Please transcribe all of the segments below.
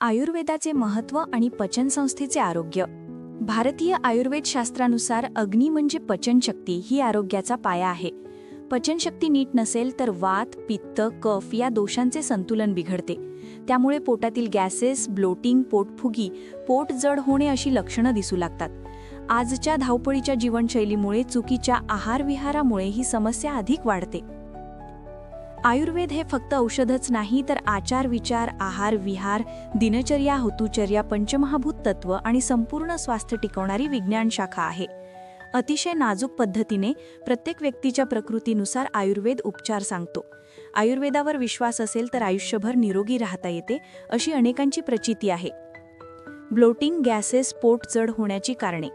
आयुर्वेदाचे महत्त्व आणि पचनसंस्थेचे आरोग्य. भारतीय आयुर्वेद शास्त्रानुसार अग्नी म्हणजे पचनशक्ती ही आरोग्याचा पाया आहे. पचनशक्ती नीट नसेल तर वात पित्त कफ या दोषांचे संतुलन बिघडते. त्यामुळे पोटातील गॅसेस ब्लोटिंग पोटफुगी पोट जड होणे अशी लक्षणं दिसू लागतात. आजच्या धावपळीच्या जीवनशैलीमुळे चुकीच्या आहारविहारामुळे ही समस्या अधिक वाढते. आयुर्वेद हे फक्त औषधच नाही तर आचार विचार आहार विहार दिनचर्या होतुचर्या पंचमहाभूत तत्व आणि संपूर्ण स्वास्थ्य टिकवणारी विज्ञान शाखा आहे. अतिशय नाजूक पद्धतीने प्रत्येक व्यक्तीच्या प्रकृतीनुसार आयुर्वेद उपचार सांगतो. आयुर्वेदावर विश्वास असेल तर आयुष्यभर निरोगी राहता येते अशी अनेकांची प्रचिती आहे. ब्लोटिंग गॅसेस पोट जड होण्याची कारणे.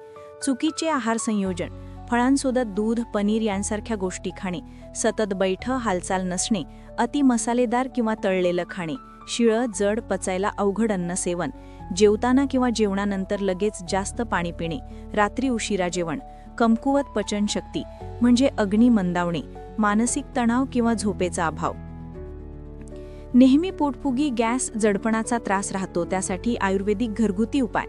चुकीचे आहार संयोजन. फळांसोबत दूध पनीर यांसारख्या गोष्टी खाणे सतत बैठ हालचाल नसणे अति मसालेदार किंवा तळलेलं खाणे शिळं जड पचायला अवघड अन्न सेवन जेवताना किंवा जेवणानंतर लगेच जास्त पाणी पिणे रात्री उशिरा जेवण कमकुवत पचनशक्ती म्हणजे अग्नी मंदावणे मानसिक तणाव किंवा झोपेचा अभाव. नेहमी पोटफुगी गॅस जडपणाचा त्रास राहतो त्यासाठी आयुर्वेदिक घरगुती उपाय.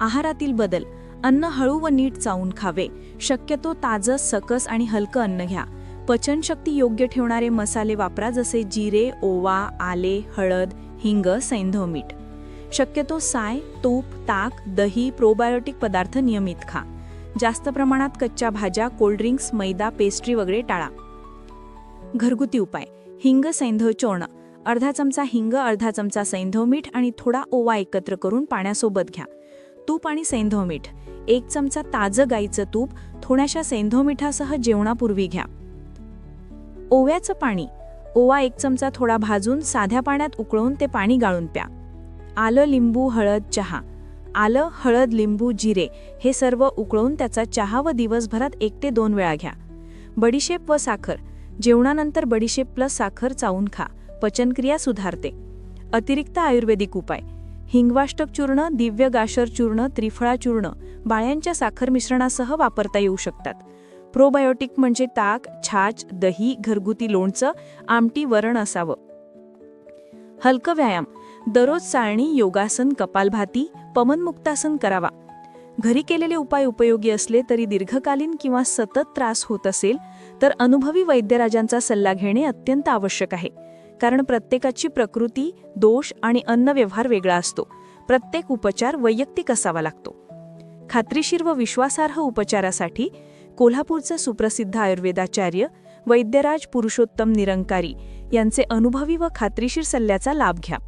आहारातील बदल अन्न हळू व नीट चावून खावे. शक्यतो ताजं सकस आणि हलकं अन्न घ्या. पचनशक्ती योग्य ठेवणारे मसाले वापरा जसे जिरे ओवा आले हळद हिंग सैंधव मीठ. शक्यतो साय तूप ताक दही प्रोबायोटिक पदार्थ नियमित खा. जास्त प्रमाणात कच्च्या भाज्या कोल्ड्रिंक्स मैदा पेस्ट्री वगैरे टाळा. घरगुती उपाय. हिंग सैंधव चोळणं. अर्धा चमचा हिंग अर्धा चमचा सैंधव मीठ आणि थोडा ओवा एकत्र करून पाण्यासोबत घ्या. तूप आणि सेंधो मीठ एक चमचा ताजं गाईचं तूप थोड्याशा सैंधव मिठासह जेवणापूर्वी घ्या. ओव्याचं पाणी. ओवा एक चमचा थोडा भाजून साध्या पाण्यात उकळून ते पाणी गाळून प्या. आलं लिंबू हळद चहा. आलं हळद लिंबू जिरे हे सर्व उकळून त्याचा चहा व दिवसभरात एक ते दोन वेळा घ्या. बडीशेप व साखर. जेवणानंतर बडीशेप प्लस साखर चावून खा. पचनक्रिया सुधारते. अतिरिक्त आयुर्वेदिक उपाय. हिंगवाष्टक चूर्ण दिव्य गाशर चूर्ण त्रिफळा चूर्ण बाळ्यांच्या साखर मिश्रणासह वापरता येऊ शकतात. प्रोबायोटिक म्हणजे ताक छाछ दही घरगुती लोणचं आमटी वरण असावं. हलकं व्यायाम. दररोज चाळणी योगासन कपालभाती पवनमुक्तासन करावा. घरी केलेले उपाय उपयोगी असले तरी दीर्घकालीन किंवा सतत त्रास होत असेल तर अनुभवी वैद्यराजांचा सल्ला घेणे अत्यंत आवश्यक आहे. कारण प्रत्येकाची प्रकृती दोष आणि अन्नव्यवहार वेगळा असतो. प्रत्येक उपचार वैयक्तिक असावा लागतो. खात्रीशीर व विश्वासार्ह उपचारासाठी कोल्हापूरचे सुप्रसिद्ध आयुर्वेदाचार्य वैद्यराज पुरुषोत्तम निरंकारी यांचे अनुभवी व खात्रीशीर सल्ल्याचा लाभ घ्या.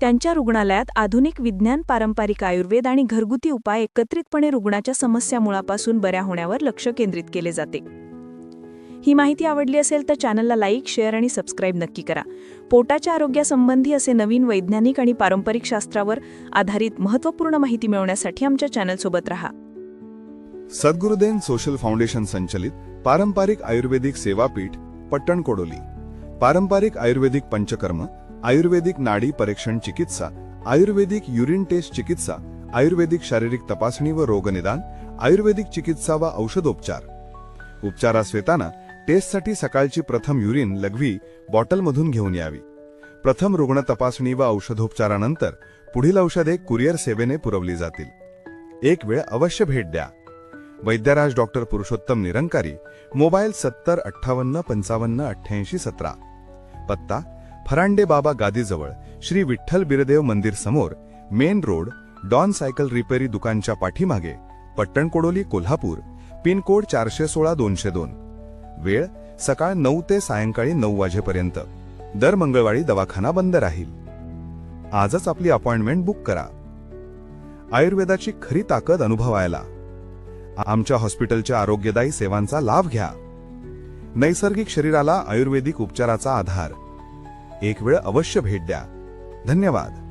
त्यांच्या रुग्णालयात आधुनिक विज्ञान पारंपरिक आयुर्वेद आणि घरगुती उपाय एकत्रितपणे रुग्णाच्या समस्या मुळापासून बऱ्या होण्यावर लक्ष केंद्रित केले जाते. ही माहिती आवडली असेल तर चॅनलला लाईक शेअर आणि सबस्क्राईब नक्की करा. पोटाच्या आरोग्यासंबंधी असे नवीन वैज्ञानिक आणि पारंपरिक शास्त्रावर आधारित महत्त्वपूर्ण माहिती मिळवण्यासाठी आमच्या चॅनलसोबत राहा. सद्गुरुदेन सोशल फाउंडेशन संचलित पारंपरिक आयुर्वेदिक सेवापीठ पट्टण कोडोली. पारंपरिक आयुर्वेदिक पंचकर्म आयुर्वेदिक नाडी परीक्षण चिकित्सा आयुर्वेदिक युरिन टेस्ट चिकित्सा आयुर्वेदिक शारीरिक तपासणी व रोगनिदान आयुर्वेदिक चिकित्सा व औषधोपचार. उपचारास येताना टेस्टसाठी सकाळची प्रथम युरिन लघवी बॉटलमधून घेऊन यावी. प्रथम रुग्ण तपासणी व औषधोपचारानंतर पुढील औषधे कुरिअर सेवेने पुरवली जातील. एक वेळ अवश्य भेट द्या. वैद्यराज डॉक्टर पुरुषोत्तम निरंकारी मोबाईल सत्तर अठ्ठावन्न पंचावन्न अठ्ठ्याऐंशी सतरा. पत्ता फरांडे बाबा गादीजवळ श्री विठ्ठल बिरदेव मंदिर समोर main road Don cycle repairy दुकानच्या पाठीमागे पट्टणकोडोली कोल्हापूर पिनकोड चारशे सोळा दोनशे दोन. वेळ सकाळ नऊ ते सायंकाळी नऊ वाजेपर्यंत. दर मंगळवारी दवाखाना बंद राहील. आजच आपली अपॉइंटमेंट बुक करा. आयुर्वेदाची खरी ताकद अनुभवायला. आमच्या हॉस्पिटलच्या आरोग्यदायी सेवांचा लाभ घ्या. नैसर्गिक शरीराला आयुर्वेदिक उपचाराचा आधार. एक वेळ अवश्य भेट द्या. धन्यवाद.